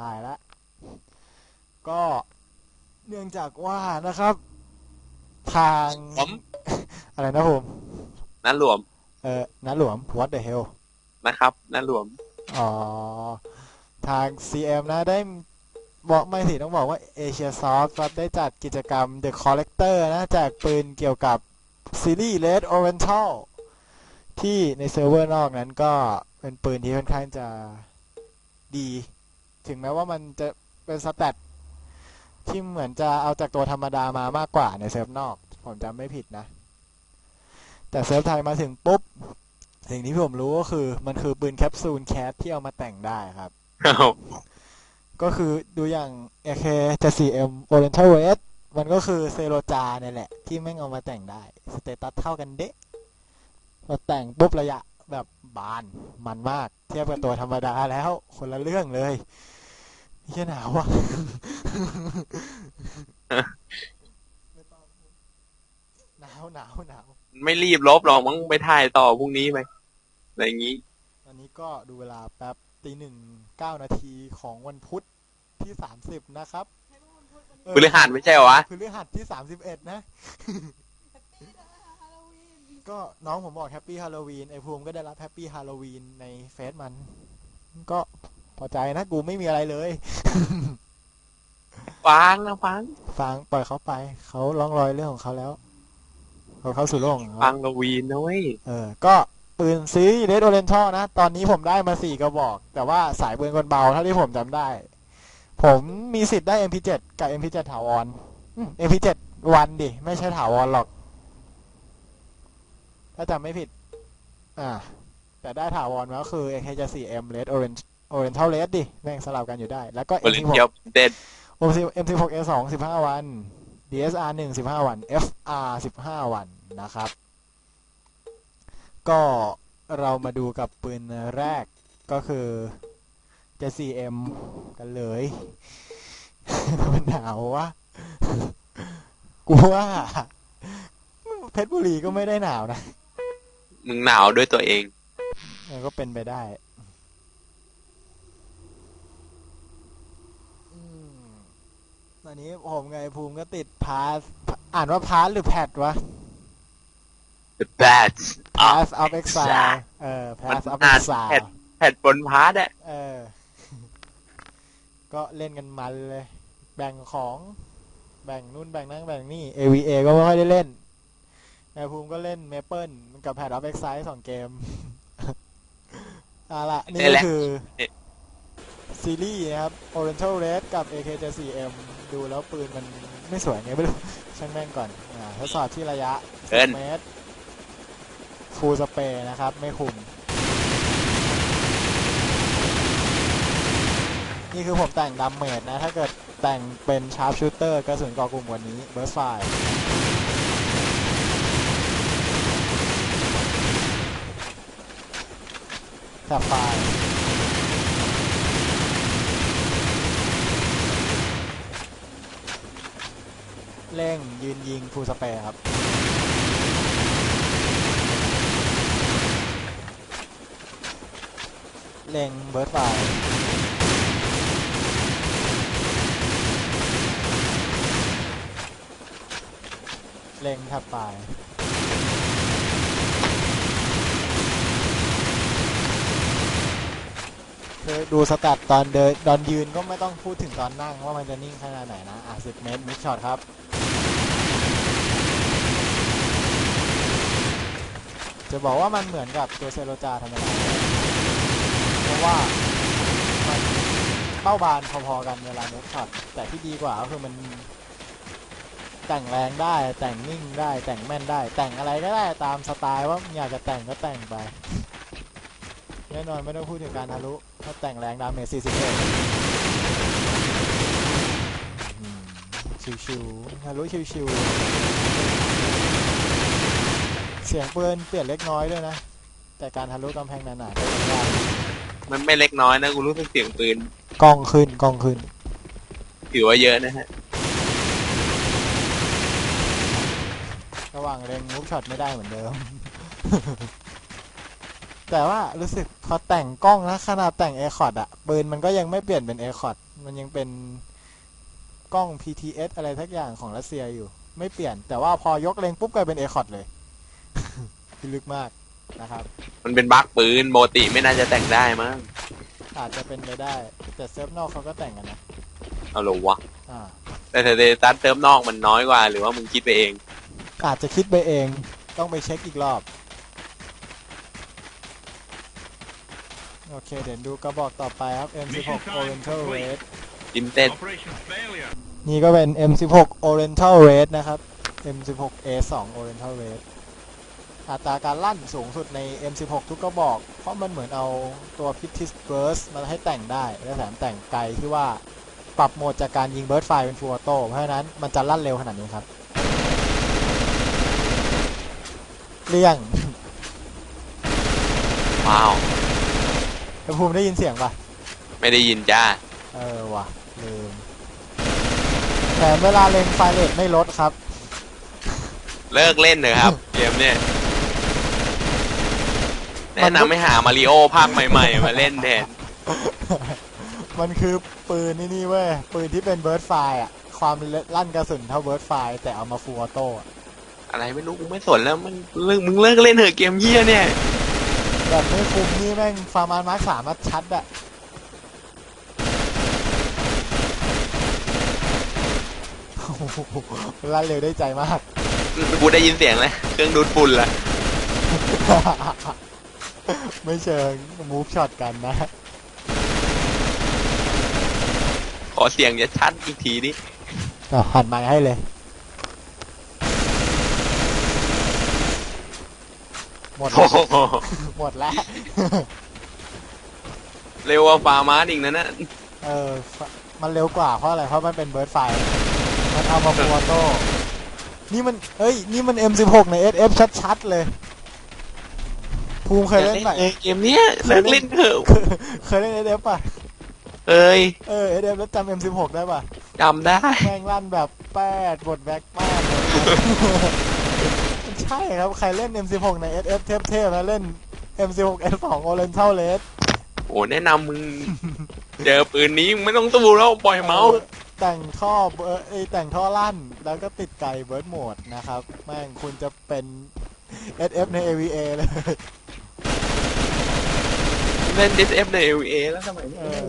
ถ่ายละก็เนื่องจากว่านะครับ ทางผมอะไรนะผมนั่นหลวม เออน้าหลวม what the hell นะครับนั่นหลวม อ๋อ ทาง CM นะได้บอกไม่สิต้องบอกว่า Asia Soft ครับได้จัดกิจกรรม The Collector นะแจกปืนเกี่ยวกับซีรีส์ Red Oriental ที่ในเซิร์ฟเวอร์นอกนั้นก็เป็นปืนที่ค่อนข้างจะดี ถึงแม้ว่ามันจะเป็นสแตทที่เหมือนจะเอาจากตัวธรรมดามามากกว่าในเซิร์ฟนอก ผมจำไม่ผิดนะ แต่เซิร์ฟไทยมาถึงปุ๊บ สิ่งที่ผมรู้ก็คือ มันคือปืนแคปซูลแคสที่เอามาแต่งได้ครับ ก็คือดูอย่าง AK 74M Oriental Red มันก็คือเซโรจาเนี่ยแหละ ที่แม่งเอามาแต่งได้ สเตตัสเท่ากันเดะพอแต่งปุ๊บระยะ แบบบานมันมาก เทียบกับตัวธรรมดาแล้ว คนละเรื่องเลยเฮียหนาวว่ะหนาวหนาวหนาวไม่รีบลบหรอกมึงไปถ่ายต่อพรุ่งนี้ไหมอะไรอย่างงี้ ตอนนี้ก็ดูเวลาแป๊บตีหนึ่งเก้านาทีของวันพุธที่สามสิบนะครับเออพฤหัสไม่ใช่เหรอวะพฤหัสที่สามสิบเอ็ดนะ ก็น้องผมบอกแฮปปี้ฮาโลวีนไอภูมิก็ได้รับแฮปปี้ฮาโลวีนในเฟซมัน ก็พอใจนะ กูไม่มีอะไรเลยฟังนะฟังฟังปล่อยเขาไป เขาร้องรอยเรื่องของเขาแล้วเขาเข้าสู่โลกของเขาฟังลวีนนะเว้ยเออ ก็ปืนซีเรดโอเรนทัลนะ ตอนนี้ผมได้มาสี่กระบอก แต่ว่าสายปืนกลเบาเท่าที่ผมจำได้ ผมมีสิทธิ์ได้ MP7 กับ MP7 ถาวรอืม MP7 วันดิ ไม่ใช่ถาวรหรอก ถ้าจำไม่ผิด อ่า แต่ได้ถาวรมาก็คือ AK4M Red Orange Oriental Red ดิแม่งสลับกันอยู่ได้ แล้วก็บริเทียว M16 เด็ด M16A2 15 วัน DSR 1 15 วัน FR 15 วันนะครับ ก็เรามาดูกับปืนแรกก็คือ J4M กันเลยมันหนาววะกูว่าเพชรบุรีก็ไม่ได้หนาวนะ มึงหนาวด้วยตัวเอง มันก็เป็นไปได้อืมตอนนี้ผมไงภูมิก็ติดพาส อ่านว่าพาสหรือแพดวะ The bats Pass of Exile Exile เออ Pass มัน of อ่าน Exile แผ่นแผ่นบนพาร์ทอะเออ ก็เล่นกันมันเลย แบ่งของ แบ่งนู่นแบ่งนั่งแบ่งนี่ AVA ก็ไม่ค่อยได้เล่น นายภูมิก็เล่น Maple กับ Pad of Exile สองเกมเอาละนี่ก็คือ ซีรีส์นะครับ Oriental Red กับ AK74M ดูแล้วปืนมันไม่สวยไงไม่รู้ ช่างแม่งก่อนอ่าทดสอบที่ระยะเกิน10เมตรฟูลสเปรย์นะครับ ไม่คุม นี่คือผมแต่งดัมเมจนะ ถ้าเกิดแต่งเป็นชาร์ปชูเตอร์กระสุนก่อกลุ่มกวันนี้เบอร์ไฟ แถบไฟเร่งยืนยิงฟูสเปรครับเล็งเบิร์ดไฟเล็งทับไฟคือ ดูสแตทตอนเดินตอนยืนก็ไม่ต้องพูดถึงตอนนั่งว่ามันจะนิ่งขนาดไหนนะ อะสิบเมตรมิดช็อตครับ จะบอกว่ามันเหมือนกับตัวเซโรจาธรรมดาเพราะว่ามันเป้าบานพอๆกันเวลาเน็ตช็อตแต่ที่ดีกว่าก็คือมันแต่งแรงได้แต่งนิ่งได้แต่งแม่นได้ แต่งอะไรก็ได้ตามสไตล์ว่าอยากจะแต่งก็แต่งไป น่นอนไม่ต้องพูดถึงการทะลุถ้าแต่งแรงดาเมจ41อืมชิวๆทะลุชิวๆเสียงปืนเปลี่ยนเล็กน้อยด้วยนะ แต่การทะลุกำแพงหนาๆก็ยังได้มันไม่เล็กน้อยนะกูรู้สึกเสียงปืนกล้องขึ้นกล้องขึ้นถือว่าเยอะนะฮะ ระหว่างเล็งมูฟช็อตไม่ได้เหมือนเดิม แต่ว่ารู้สึกพอแต่งกล้องนะขนาดแต่งเอคอร์ดอะปืนมันก็ยังไม่เปลี่ยนเป็นเอคอร์ดมันยังเป็นกล้อง PTS อะไรทักอย่างของรัสเซียอยู่ ไม่เปลี่ยน แต่ว่าพอยกเลงปุ๊บกลายเป็นเอคอดเลย พิลึกมากนะครับ มันเป็นบั๊กปืนโมติไม่น่าจะแต่งได้มั้งอาจจะเป็นไปได้ แต่เซิร์ฟนอกเขาก็แต่งกันนะเอาเหรอวะอ่าแต่สเตตัสเติมนอกมันน้อยกว่า หรือว่ามึงคิดไปเอง อาจจะคิดไปเองต้องไปเช็คอีกรอบ โอเค เดี๋ยวดูกระบอกต่อไปครับ M16 Oriental Red อินเต็ด Operation failure. นี่ก็เป็น M16 Oriental Red นะครับ M16 A2 Oriental Red อัตราการลั่นสูงสุดใน M16 ทุกกระบอก เพราะมันเหมือนเอาตัว Pitis Burst มาให้แต่งได้ และแถมแต่งไกลที่ว่าปรับโหมดจากการยิง Burst Fire เป็น Full Auto เพราะฉะนั้นมันจะลั่นเร็วขนาดนี้ครับเลี่ยง ว้าว แล้วภูมิได้ยินเสียงปะไม่ได้ยินจ้า เออว่ะลืมแถมเวลาเล็งไฟเลทไม่ลดครับ เลิกเล่นเถอะครับ เกมเนี่ย แนะนำให้หามาริโอภาคใหม่ ๆ มาเล่นแทน มันคือปืนนี่นี่เว้ย ปืนที่เป็นเบิร์ดไฟอะความลั่นกระสุนเท่าเบิร์ดไฟแต่เอามาฟูออโต้อะอะไรไม่รู้กูไม่สนแล้ว มันเลิกมึงเลิกเล่นเถอะเกมเยี่ยเนี่ย แบบไม่คุ้มนี่แม่งฟาร์มานมาร์คสามมาชัดอะโอ้โหลั่นเร็วได้ใจมาก กูได้ยินเสียงแล้วเครื่องดูดฝุ่นละไม่เชิงมูฟช็อตกันนะ ขอเสียงจะชัดอีกทีดิอะหันมาให้เลย หมดโอ้แล้วโหหมดแล้ว เร็วกว่าฟาร์มาสอีกนะนะเออ มันเร็วกว่าเพราะอะไร เพราะมันเป็นเบิร์ดไฟ มันเอามาฟูออโต้ นี่มัน เอ้ย นี่มัน M16 ใน SF ชัดๆเลย ภูมิเคยเล่นไหม เออเกมเนี้ยเลิกเล่นเถอะเคยเล่น SF ป่ะ เอ้ยเออ SF แล้วจำ M16 ได้ป่ะ จำได้ แม่งลั่นแบบแปดบทแบ็กมากเลย ใช่ครับ ใครเล่น M16 ใน SF เทพๆแล้วเล่น M16 S2 Oriental Red โอ้แนะนำมึง เจอปืนนี้มึงไม่ต้องสู้แล้วปล่อยเมาส์แต่งท่อเบอร์เอยแต่งท่อลั่น แล้วก็ติดไก่เบิร์ดโหมดนะครับ แม่งคุณจะเป็น SF ใน AVA เลย เล่น DSF ใน LA แล้วทำไมไม่เออ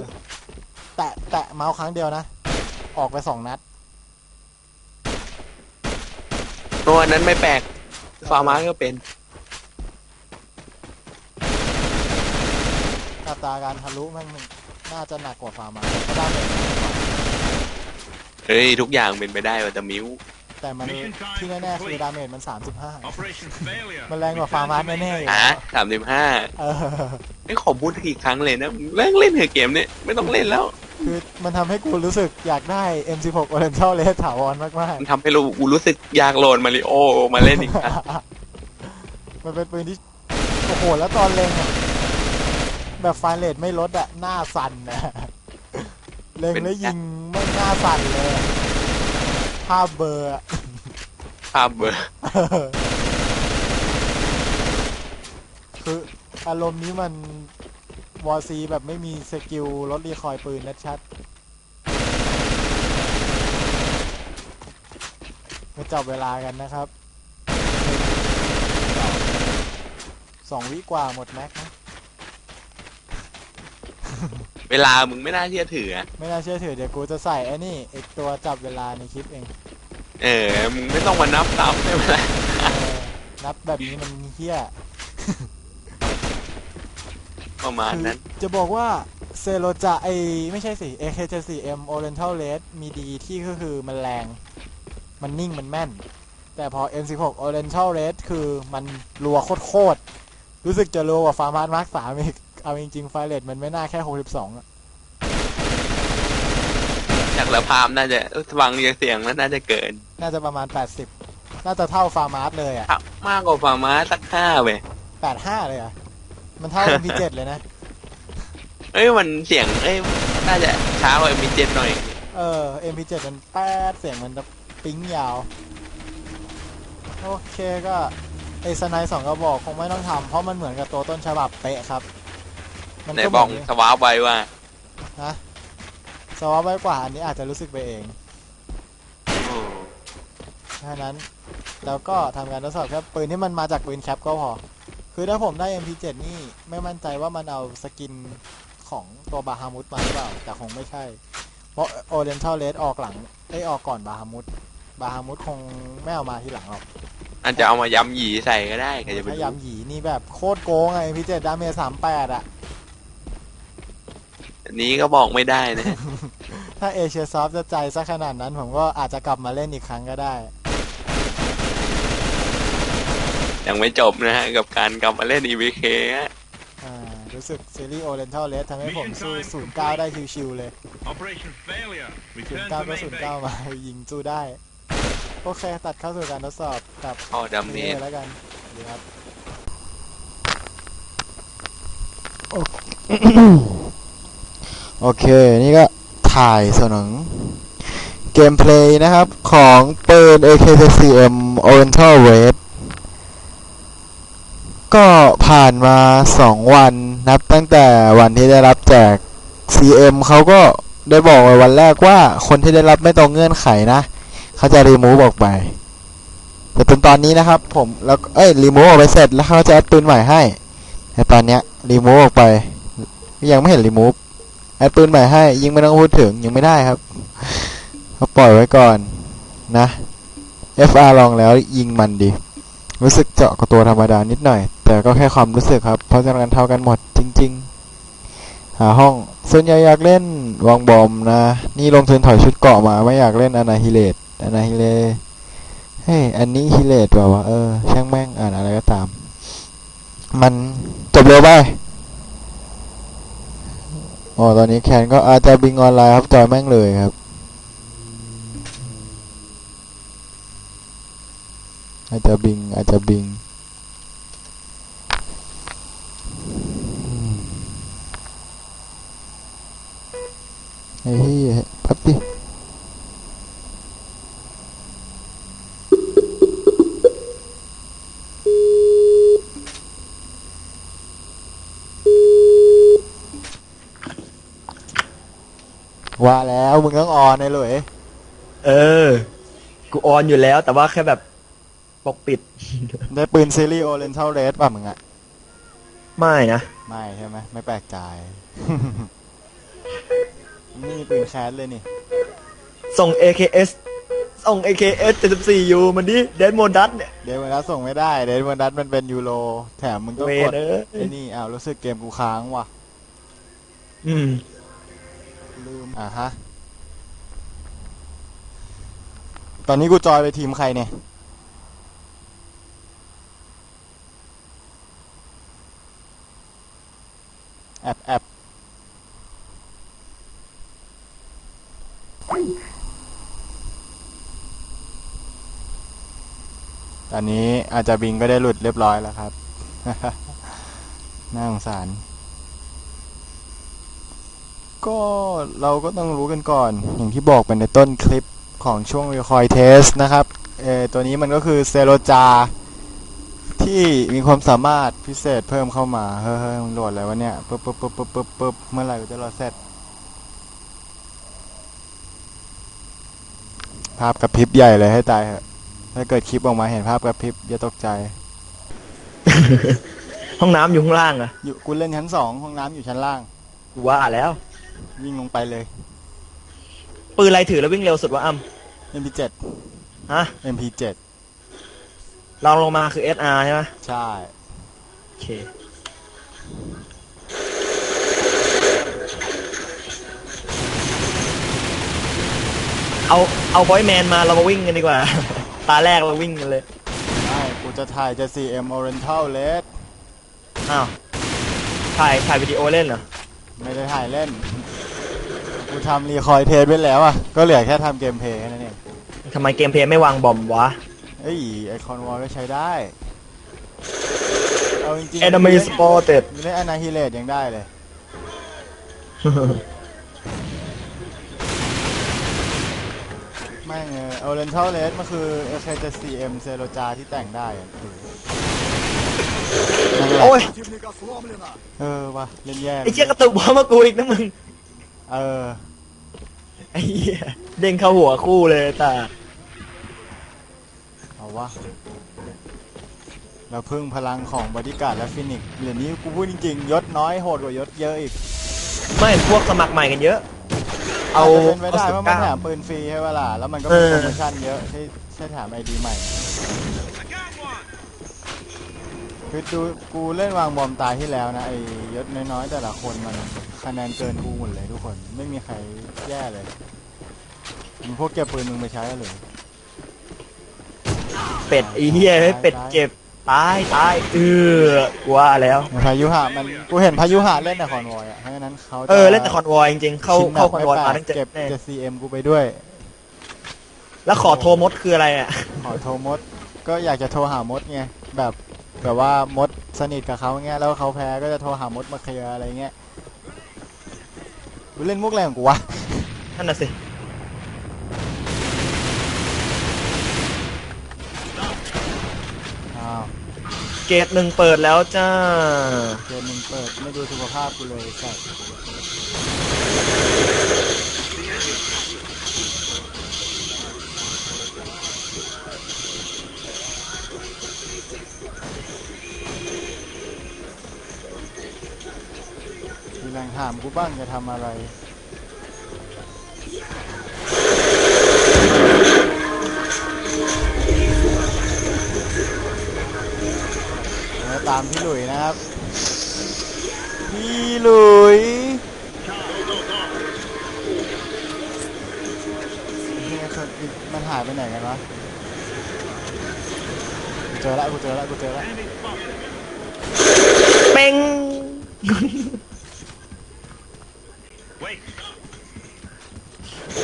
แตะแตะเมาส์ครั้งเดียวนะ ออกไปสองนัด ตัวนั้นไม่แปลก ฟาร์มาสก็เป็นอัตราการทะลุแม่งน่าจะหนักกว่าฟาร์มาก็ได้เลยเฮ้ยทุกอย่างเป็นไปได้ว่าจะมิ้ว แต่มันที่แน่ๆคือดาเมจมัน 35 Operation failure. มันแรงกว่าฟาร์มาสแน่ๆอยู่อะสามสิบห้าเออไม่ขอพูดอีกครั้งเลยนะมึงเลิกเล่นเถอะเกมเนี่ยไม่ต้องเล่นแล้ว คือมันทำให้กูรู้สึกอยากได้ M16 Oriental Red ถาวรมากมันทำให้เรากูรู้สึกอยากโหลดมาริโอมาเล่นอีกครั้งๆ มันเป็นปืนที่โอ้โหแล้วตอนเล็งอะแบบไฟเรทไม่ลดอะหน้าสั่นนะเล็งแล้วยิงไม่หน้าสั่นเลยอะ ภาพเบลอร์อะภาพเบอร์คืออารมณ์นี้มันวอซีแบบไม่มีสกิลลดรีคอยล์ปืนนะชัดมาจับเวลากันนะครับ สองวิกว่าหมดแม็กนะ เวลามึงไม่น่าเชื่อถืออะไม่น่าเชื่อถือเดี๋ยวกูจะใส่ไอ้นี่ไอ้ตัวจับเวลาในคลิปเองเออ มึงไม่ต้องมานับซ้ำไม่เป็นไรเออนับแบบนี้มันเฮี้ยประมาณคือนั้น จะบอกว่าเซโรจะไอไม่ใช่สิ AK74M Oriental Red มีดีที่ก็คือมันแรง มันนิ่งมันแม่น แต่พอ M16 Oriental Red คือมันรัวโคตรๆรู้สึกจะรัวกว่าฟาร์มาร์มาร์คสามอีก เอาจริงๆไฟเลตมันไม่น่าแค่62อะจากละภาพน่าจะฟังจากเสียงแล้วน่าจะเกิน น่าจะประมาณ80น่าจะเท่าฟาร์มาร์เลยอะมากกว่าฟาร์มาสักห้าเว้ย85เลยอะมันเท่า MP7 เลยนะ เอ้ยมันเสียง เอ้ยน่าจะช้ากว่ามีเจ็ดหน่อย เออ MP7 มันแป๊ดเสียงมันจะปิ๊งยาว โอเคก็ไอสไนด์สองกระบอกคงไม่ต้องทำเพราะมันเหมือนกับตัวต้นฉบับเป๊ะครับ มันในก็บองเหมืนสวาปไว้ว่านะสวอปไว้กว่าอันนี้อาจจะรู้สึกไปเองโอ้แค่นั้นแล้วก็ทำการทดสอบแค่ปืนที่มันมาจากปืนแคปก็พอ คือถ้าผมได้ MP7 นี่ไม่มั่นใจว่ามันเอาสกินของตัวบาฮามุดมาหรือเปล่า แต่คงไม่ใช่ เพราะ Oriental Red ออกหลังไอยออกก่อนบาฮามุดบาฮามุดคงไม่เอามาทีหลังหรอก อาจจะเอามายำหยีใส่ก็ได้ใครจะไปพยารู้ยามหยีนี่แบบโคตรโกงไง MP7 ดาเมจ38อะ อันนี้ก็บอกไม่ได้นะ ถ้าเอเชียซอฟจะใจซะขนาดนั้น ผมก็อาจจะกลับมาเล่นอีกครั้งก็ได้ ยังไม่จบนะฮะ กับการกลับมาเล่น EVK ฮะอ่า รู้สึกซีรีส์ Oriental Red ทำให้ผมสู้09ได้ชิวๆเลย Operation failure. ศูน Return ย์เก้า to ก็ main ศูนย์ base. เก้ามา ยิงสู้ได้ โอเค ตัดเข้าสู่การทดสอบกับพ่อดำเนนี่สแล้วกันดีครับ โอเค นี่ก็ถ่ายส่วนของเกมเพลย์นะครับ ของปืน AK-CM Oriental Red ก็ผ่านมา 2 วันนับตั้งแต่วันที่ได้รับแจก CM เขาก็ได้บอกไว้วันแรกว่าคนที่ได้รับไม่ตรงเงื่อนไขนะ เขาจะรีมูฟออกไป แต่จนตอนนี้นะครับ ผมแล้วเอ้ยรีมูฟออกไปเสร็จแล้วเขาจะแอดปืนใหม่ให้ แต่ตอนเนี้ยรีมูฟออกไป ยังไม่เห็นรีมูฟ แอดปืนใหม่ให้ ยิงไม่ต้องพูดถึงยังไม่ได้ครับเขาปล่อยไว้ก่อนนะ FR ลองแล้วยิงมันดี รู้สึกเจาะกับตัวธรรมดานิดหน่อย แต่ก็แค่ความรู้สึกครับ เพราะฉะนั้นเท่ากันหมดจริง ๆ หาห้อง ส่วนใหญ่อยากเล่นวางบอมนะ นี่ลงทุนถอยชุดเกาะมา ไม่อยากเล่นอนาฮิเลตอนาฮิเลเฮ้ยอันนี้ฮิเลตเปล่าวะเออ ช่างแม่งอ่านอะไรก็ตาม มันจบเร็วไป อ๋อตอนนี้แคนก็อาจจะบิงออนไลน์ครับจอยแม่งเลยครับอาจจะบิงอาจจะบิงอืมไอ้เหี้ยแป๊บดิ ว่าแล้วมึงต้องออนไอ้หลุยเออ กูออนอยู่แล้ว แต่ว่าแค่แบบปกปิด ได้ปืนซีรีส์โอเรนเทลเรดป่ะมึงอะไม่นะ ไม่ใช่ไหมไม่แปลกใจ นี่มีปืนแคสเลยนี่ ส่ง AKS ส่ง AKS 74 U มันดิเดนโมดัสเนี่ย เดนวันนัสส่งไม่ได้เดนวันนัสมันเป็นยูโร แถมมึงต้องเวกนดเอ้ยไอ้นี่อ้าวรู้สึกเกมกูค้างว่ะ อืม ลืม อะฮะ ตอนนี้กูจอยไปทีมใครเนี่ย แอบแอบตอนนี้อาจจะบิงก็ได้หลุดเรียบร้อยแล้วครับ น่าสงสาร ก็เราก็ต้องรู้กันก่อน อย่างที่บอกไปในต้นคลิปของช่วง Recoil Test นะครับเออตัวนี้มันก็คือเซโรจา ที่มีความสามารถพิเศษเพิ่มเข้ามา เฮ้ยเฮ้ยมันโหลดอะไรวะเนี่ยปึ๊บปึ๊บปึ๊บปึ๊บปึ๊บปึ๊บเมื่อไหร่กูจะโหลดเสร็จภาพกระพริบใหญ่เลยให้ตายเหอะถ้าเกิดคลิปออกมาเห็นภาพกระพริบอย่าตกใจ ห้องน้ำอยู่ข้างล่างอะอยู่กูเล่นชั้นสองห้องน้ำอยู่ชั้นล่างกูว่าแล้ว วิ่งลงไปเลยปืนอะไรถือแล้ววิ่งเร็วสุดวะอ้ำ MP7 ฮะ MP7 ลองลงมาคือ SR ใช่ไหมใช่ โอเค เอาเอาบอยแมนมาเรามาวิ่งกันดีกว่า ตาแรกเราวิ่งกันเลยไม่กูจะถ่ายจะ CM Oriental Red อ้าว ถ่ายถ่ายวิดีโอเล่นเหรอ ไม่ได้ถ่ายเล่นกู ทำรีคอยเทสไว้แล้วอะ ก็เหลือแค่ทำเกมเพลย์แค่นั้นเองทำไมเกมเพลย์ไม่วางบอมวะ เอ้ยไอคอนวอลก็ใช้ได้ เอาจริงๆ Enemy spotted ไม่ได้อนาฮิเลตยังได้เลย ไม่เออ Oriental Red มันคือ AK 7 CM เซโรจาที่แต่งได้อะนั่นแหละโอ้ยเออว่ะเล่นแย่ไอ้เชี่ยกระตุกบอมมากูอีกนะมึง เออ อ้เหี้ยเด้งเข้าหัวคู่เลยตาเอาวะเราพึ่งพลังของบอดี้การ์ดและฟินิกซ์เดี๋ยวนี้กูพูดจริงๆ ยศน้อยโหดกว่ายศเยอะอีกไม่พวกสมัครใหม่กันเยอะ เอาจจะเป็นไปได้เอาว่ามัน19แถมปืนฟรีให้เวลาแล้วมันก็มีเออ โปรโมชั่นเยอะที่ใช่แถมไอดีใหม่ คือดูกูเล่นวางบอมตายที่แล้วนะไอยศน้อยๆ แต่ละคนมันคะแนนเกินกูหมดเลยทุกคนไม่มีใครแย่เลยมึงพวกเก็บปืนมึงไปใช้หรือเป็ดไอ้เหี้ยให้เป็ดเจ็บตายตายเออกลัวแล้วพายุหะมันกูเห็นพายุหะเล่นแต่คอนวอยอะเพราะฉะนั้นเขาจะเออเล่นแต่คอนวอยจริงๆเข้าชิ้นหนัเข้ากคอนวอยไม่มาแปลตั้งเจ็เก็บบแน่จะ CM กูไปด้วย แล้วขอโทรมดคืออะไรอะขอโทรมดก็อยากจะโทรหามดไงแบบ แบบว่ามดสนิทกับเขาเงี้ยแล้วเขาแพ้ก็จะโทรหามดมาเคลียร์อะไรเงี้ยกูเล่นมุกอะไรของกูวะนั่นน่ะสิอ้าวเกตหนึ่งเปิดแล้วจ้า เกมมึงเปิดไม่ดูสุขภาพกูเลยสั แรงถามกูบ้างจะทำอะไรตามพี่หลุยนะครับ พี่หลุยมันหายไปไหนกันวะกูเจอละกูเจอละกูเจอละ เป้ง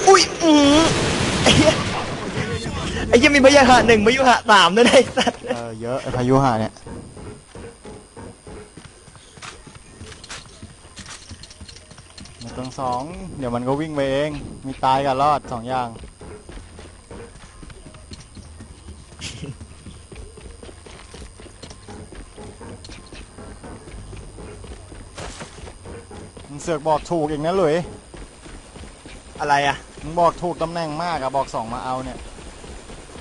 อุ้ยอือไอ้เหี้ยไอ้เหี้ยังมีพยา หะหนึ่งพยาหะสามด้วยนะไอ้สัตว์เออเยอะไอ้พายุหาเนี่ยมันต้องสองเดี๋ยวมันก็วิ่งไปเอง มีตายกับรอดสองอย่าง มึงเสือกบอกถูกอีกนะหลุย อะไรอะ มึงบอกถูกตำแหน่งมากอะบอกสองมาเอาเนี่ย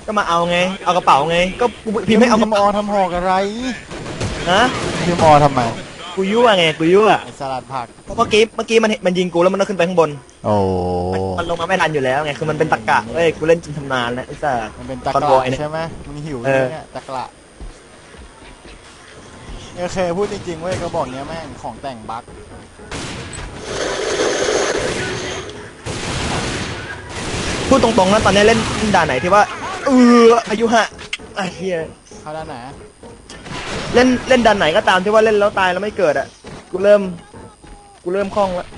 ก็มาเอาไง เอากระเป๋าไง ก็กูพี่ไม่เอากระมเป๋าอทำหอกอะไรนะพิมอทำไมกูยั่วไงกูยั่วไอสลัดผัก เพราะเมื่อกี้เมื่อกี้มันมันยิงกูแล้วมันต้องขึ้นไปข้างบน โอ้มันมันลงมาไม่ทันอยู่แล้วไง คือมันเป็นตะกะเว้ย กูเล่นจนทำนานแล้วไอ้สัส มันเป็นตะคอนกโวละยเนี่ยใช่ไหมมึงหิวเออ เนี่ยตะกละโอเคพูดจริงๆเว้ยก็บอกเนี้ยแม่งของแต่งบั๊กพูดตรงๆนะตอนนี้เล่นด่านไหนที่ว่า เอออายุฮะไอ้เหี้ยเข้าด้านไหนเล่นเล่นด่านไหนก็ตามที่ว่าเล่นแล้วตายแล้วไม่เกิดอะกูเริ่ม กูเริ่มคล่องแล้ว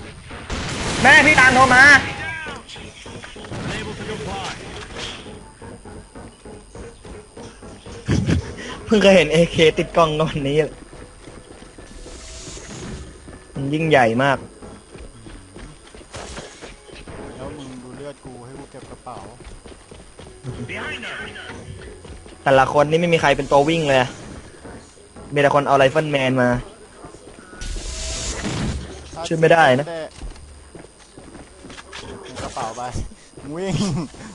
แม่พี่ตามโทรมาเพิ่งเคยเห็น AK ติดกล้องก็วันนี้แหละมันยิ่งใหญ่มาก แล้วมึงดูเลือดกูให้กูเก็บกระเป๋า แต่ละคนนี่ไม่มีใครเป็นตัววิ่งเลยอะมีแต่คนเอาไรเฟิลแมนมา ช่วยไม่ได้นะเก็บกระเป๋าไปมึงวิ่ง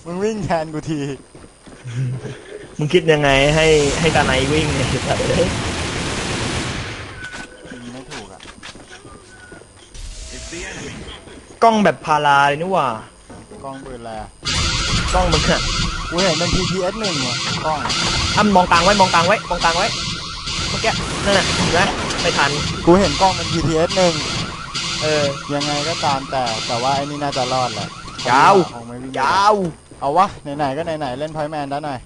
มึงวิ่งแทนกูที มึงคิดยังไงให้ให้ตาไนวิ่งเนี่ยสัตว์เอ้ยยิงไม่ถูกอะกล้องแบบพาราเลยนี่หว่ากล้องปืนอะไรอะกล้องมึงอะ กูเห็นเป็น PPS หนึ่งอะกล้องอะมองกลางไว้มองกลางไว้มองกลางไว้เมื่อกี้นั่นน่ะเห็นไหมไม่ทันกูเห็นกล้องเป็น PPS หนึ่งเออ ยังไงก็ตามแต่แต่ว่าไอ้นี่น่าจะรอดแหละยาว คงไม่วิ่งยาวเอาวะไหนๆก็ไหนๆเล่นพอยแมนได้หน่อย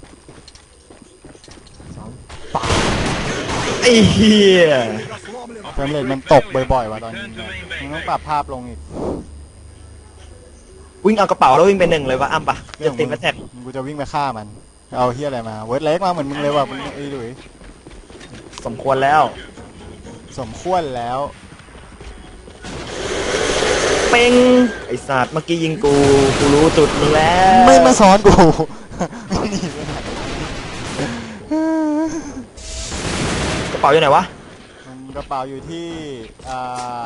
ไอ้เหี้ย เฟรมเรทมันตกบ่อยๆว่ะตอนนี้เนี่ยมึงต้องปรับภาพลงอีก วิ่งเอากระเป๋าแล้ววิ่งไปหนึ่งเลยวะอ้ำปะเรื่จะองติดมึมาแท็กงกูจะวิ่งไปฆ่ามัน เอาเฮียอะไรมาเวิร์ดเล็กมาเหมือนมึงเลยว่ะมึงไอ้หลุยสมควรแล้ว สมควรแล้วเป้งไอ้สัตว์เมื่อกี้ยิงกูกูรู้จุดมึงแล้วไม่มาซ้อนกูไม่หนีไปไหนกระเป๋าอยู่ไหนวะมันกระเป๋าอยู่ที่ อ่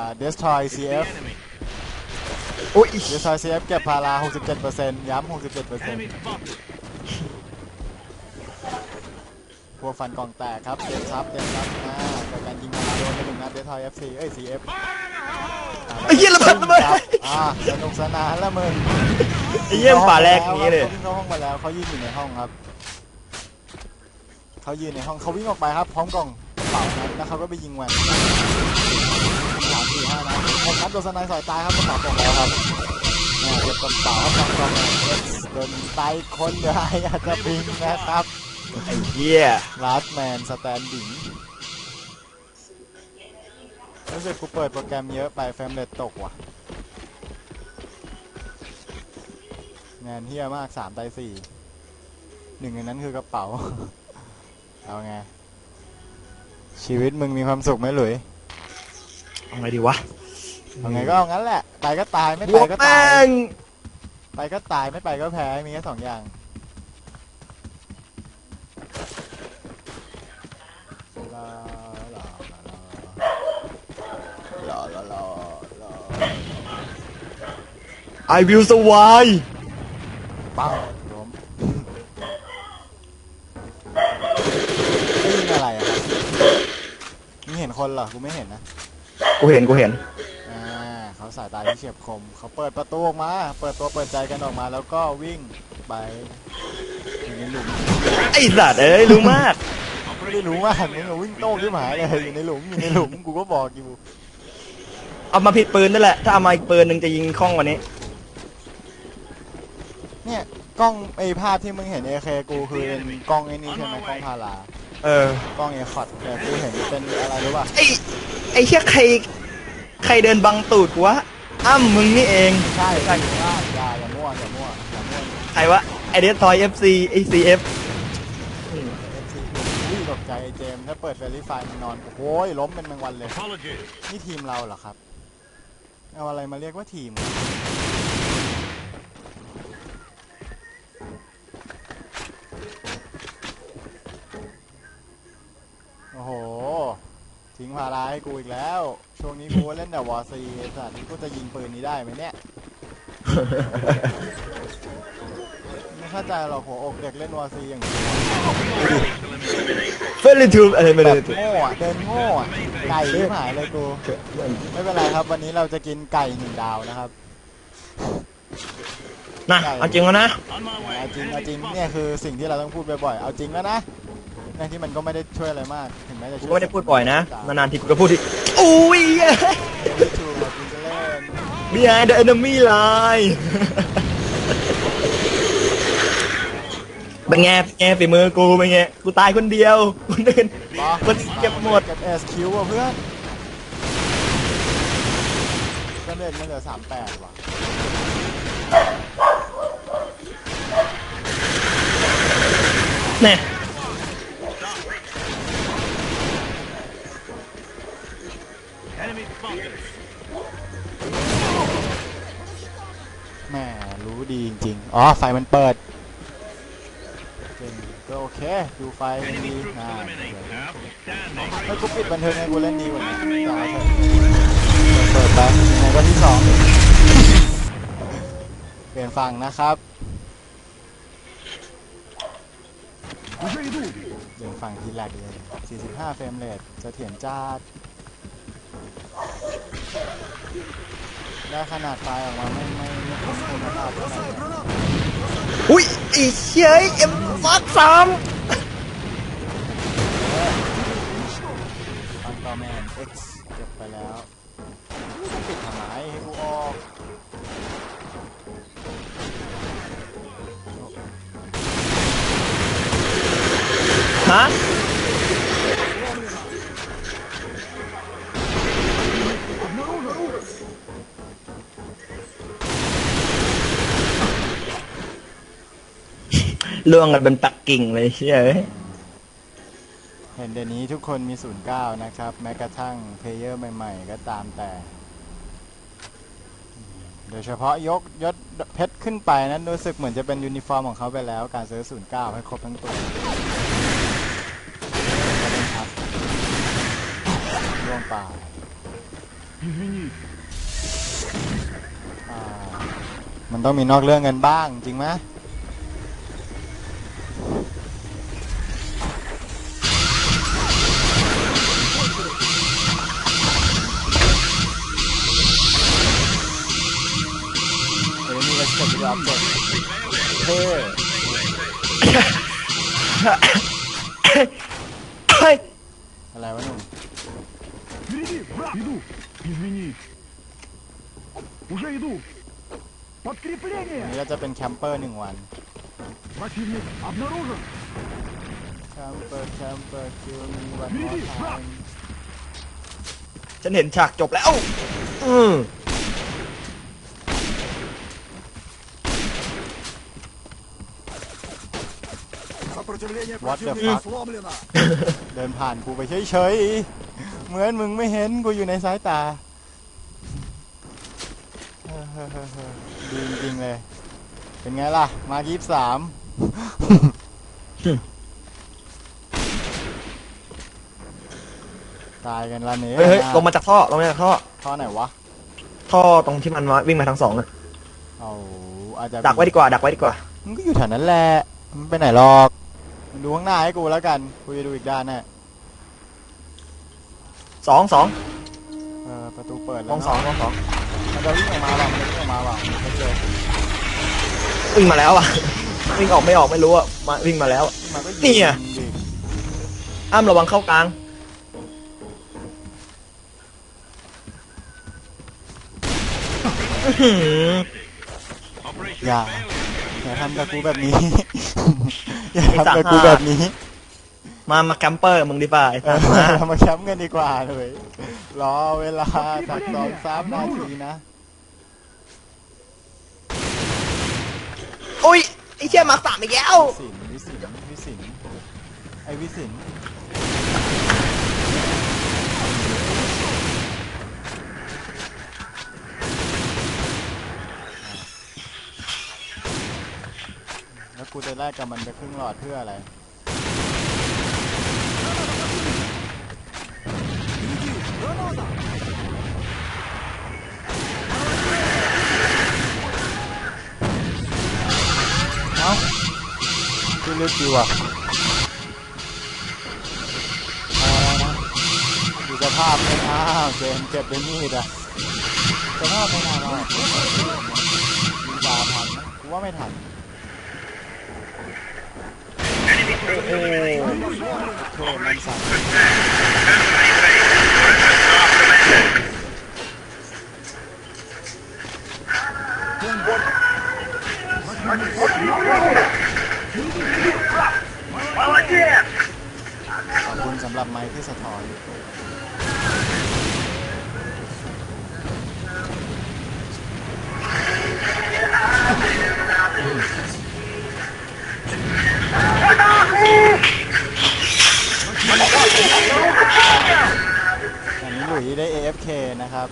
า destroy cf อุ้ยเดซอย CF เก็บพารา67%ย้ำ67%พวกฟันกองแตกครับเต็มซับเต็มซับอ่าเกิดการยิงมาโดนไปหนึ่งนัดเดซอย FC เอ้ย CF ไอ้เหี้ยระเบิดระเบิดครับอ่าสนุกสนานแล้วมึงไอ้เยี่ยมฝาแรกนี้เลยเขาวิ่งเข้าห้องมาแล้วเขายืนอยู่ในห้องครับเขายืนในห้องเขาวิ่งออกไปครับพร้อมกล่องกระเป๋านั้นแล้วเขาก็ไปยิงแหวนสามสี่ห้านั ดหกนัดโดนสไนด์สอยตายครับกระเป๋าตกแล้วครับเนี่ยเก็บกระเป๋าครับกล่องโดนตายคนเดียวอาจจะบิงนะครับไอ้เหี้ยลาสแมนสแตนดิงรู้สึกกูเปิดโปรแกรมเยอะไปแฟมเรทตกว่ะ งานเฮี้ยมากสามตายสี่หนึ่งในนั้นคือกระเป๋า เอาไง ชีวิตมึงมีความสุขไหมหลุยเอาไงดีวะ เอาไงก็เอางั้นแหละไปก็ตายไม่บไปวกก็แม่ตายงไปก็ตายไม่ไปก็แพ้ มีแค่สองอย่าง ลาลาลาลาลาลาลาไอวิวสวายปังล้มนี่ยิงอะไรอะครับมึงเห็นคนเหรอ กูไม่เห็นนะ กูเห็นกูเห็นอ่าเขา สายตาที่เฉียบคม เขาเปิดประตูออกมา เปิดตัวเปิดใจกันออกมา แล้วก็วิ่งไปอยู่ในหลุมไอ้สัตว์เอ้ยรู้มาก ไม่ได้รู้ว่าหันมึงอะวิ่งโต้ขึ้นมาเลยอยู่ในหลุมอยู่ในหลุมกูก็บอกอยู่เอามาผิดปืนนั่นแหละ ถ้าเอามาอีกปืนหนึ่งจะยิงคล่องกว่านี้ เนี่ยกล้องไอภาพที่มึงเห็นเอเคกูคือเป็นกล้องไอ้นี่ใช่ไหมกล้องพาราเออกล้องเอคอดแต่กูเห็นเป็นอะไรรู้ป่ะไอ้ไอ้เชี่ยใคร ใครเดินบังตูดกูวะอ้ำมึงนี่เอง ใช่ใช่ว่าอย่าอย่ามั่วอย่ามั่วอย่ามั่วใครวะไอเดสทอยเอฟซีไอซีเอฟเอฟซีวิ่งตกใจไอ้เจมส์ถ้าเปิดเฟรนลี่ไฟมึงนอนโอ้ยล้มเป็นแมงวันเลย Apologies. นี่ทีมเราเหรอครับ เอาอะไรมาเรียกว่าทีม โอ้โห ทิ้ง ภาระให้กูอีกแล้ว ช่วงนี้กูเล่นแต่วอร์ซีไอ้สัตว์กูจะยิงปืนนี้ได้ไหมเนี่ย ไม่เข้าใจหรอกหัวอกเด็กเล่นวอร์ซีอย่างนี้เฟลิทูอะไรไม่แบได้บโง่อะเดินโง่อะไก่ที่หายเลยกู ไม่เป็นไรครับ วันนี้เราจะกินไก่หนึ่งดาวนะครับ นะเอาจริงแล้วนะ On my way. เอาจริงเอาจริงเนี่ยคือสิ่งที่เราต้องพูดบ่อยๆ เอาจริงแล้วนะ ในที่มันก็ไม่ได้ช่วยอะไรมาก ถึงแม้จะกูช่วยก็ไม่ได้พูดบ่อยนะ นานๆทีกูก็พูดทีอุ้ยชูบอกคุณจะเล่น behind the enemy line เป็นไงเป็นไงฝีมือกูเป็นไงกูตายคนเดียวคนอื่นบอคนเก็บหมดเก็บเอสคิวอะเพื่อนก็เล่นไม่เหลือสามแปดว่ะแน่ Enemy รู้ดีจริงๆ อ๋อ ไฟมันเปิดก็โอเค ดูไฟมันดี Enemy troops อ่า eliminate. Outstanding. ถ้ากูปิดบันเทิงไงกูเล่นดีกว่านี้เปิดไปยังไงก็ที่สองเปลี่ยนฝั่งนะครับเปลี่ยนฝั่งทีแรกเลย 45 เฟรมเรทเสถียรจ้าด ได้ขนาดไฟล์ออกมาไม่ไม่ไม่คุ้มคุณภาพเท่าไหร่นะอุ้ยไอ้เชี่ยเอ็มฟักสามฟันต่อแมน X เก็บไปแล้วจะปิดทำไมให้กูออกฮะ ล่วงกันเป็นปักกิ่งเลยเชี่ยเอ้ยเห็นเดี๋ยวนี้ทุกคนมี09นย์เก้านะครับ แม้กระทั่งเพลเยอร์ใหม่ๆ ก็ตามแต่ โดยเฉพาะยกยศเพชรขึ้นไปนั้นรู้สึกเหมือนจะเป็นยูนิฟอร์มของเขาไปแล้ว การซื้อ09ให้ครบทั้งตัวล่วงไปอ่ามันต้องมีนอกเรื่องกันบ้างจริงไหม ดี๋ยวนี้เราจะไปรับเด็กเท่ เฮ้ย อะไรวะหนุ่ม Впереди, враг! Иду! Извини. Уже иду! วัน Подкрепление! นี้เราจะเป็นแคมเปอร์หนึ่งวัน Противник обнаружен! แคมเปอร์แคมเปอร์คิวมีวันมอทไทม์ ฉันเห็นฉากจบแล้ว อืม วัดเ the fuck เดินผ่านกูไปเฉยๆ เหมือนมึงไม่เห็นกูอยู่ในสายตาดีจริงๆเลย เป็นไงล่ะ มายี่สามตายกันละเนี่ยเฮ้ยลงมาจากท่อลงมาจากท่อ ท่อไหนวะ ท่อตรงที่มันมาวิ่งมาทางสองอะเอาะดักไว้ดีกว่า ดักไว้ดีกว่า มันก็อยู่แถวนั้นแหละ มันไปไหนหรอก มึงดูข้างหน้าให้กูแล้วกัน กูจะดูอีกด้านแน่สองสองเออประตูเปิดลแล้วงสองลงสองมันจะวิ่งออกมาเปล่ามันจะวิ่งออกมาเปล่าไม่เจอวิ่งมาแล้วอะ วิ่งออกไม่ออกไม่รู้อะมาวิ่งมาแล้ว มันก็ยิงนี่ไงดิอ้ำระวังเข้ากลาง อื้อหืออย่าอย่าทำกับกูแบบนี้ อย่าทำกับกูแบบนี้มามาแคมเปอร์มึงดีป่ะไอ้เอสัอสมาเรามาแคมป์กันดีกว่าเลยรอเวลาจากสองสามนาทีนะอุ้ยไอ้เชี่ยมาสามอีกแล้ววิสินวิสินวิสินไอวิสิน กูจะแลกกับมันไปครึ่งหลอดเพื่ออะไรเอ้าชื่อลึกดีว่ะอะไรนะดูสภาพไม่อ้าวเจมเก็บเป็นมีดอะสภาพไม่น่ารอดยิงตาทันไหมกูว่าไม่ทัน โอ้โหโทษมันสั่นขอบคุณสำหรับไม้ที่สะท้อนอั นนี้หลุยได้ AFK นะครับ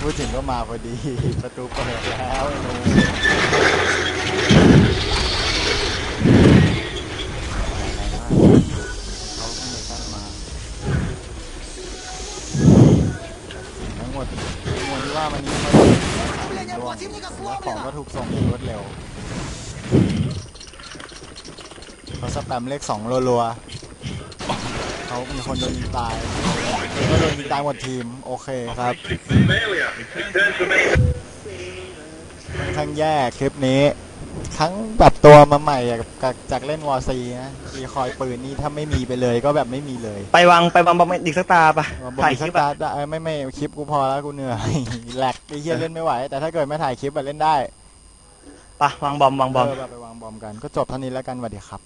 พูดถึงก็มาพอดี ประตูเปิดแล้วไอ้หนูเขาเพิ่งไปตั้งมาทั้งหมดทั้งหมดที่ว่ามันนี้เขารวมและของก็ถูกส่งอย่างรวดเร็ว เขาส แปมเลขสองรัวๆเขามีคนโดนยิงตายก็โดนยิงตายหมดทีม โอเคครับค่อนข้างแย่คลิปนี้ ทั้งแบบตัวมาใหม่อะกับจากเล่นวอร์ซีนะรีคอยปืนนี่ถ้าไม่มีไปเลยก็แบบไม่มีเลย ไปวางไปวางบอมอีกสักตาปะบอกถ่ายอีกคสัลิกปตาอะได้เอ้ยไม่ไม่คลิปกูพอแล้วกูเหนื่อย แหลกไอ้เหี้ยเล่นไม่ไหว แต่ถ้าเกิดไม่ถ่ายคลิปอะเล่นได้ปะวางบอมวางบอมเออแบบไปวางบอมกันก็จบเท่านี้แล้วกันสวัสดีครับ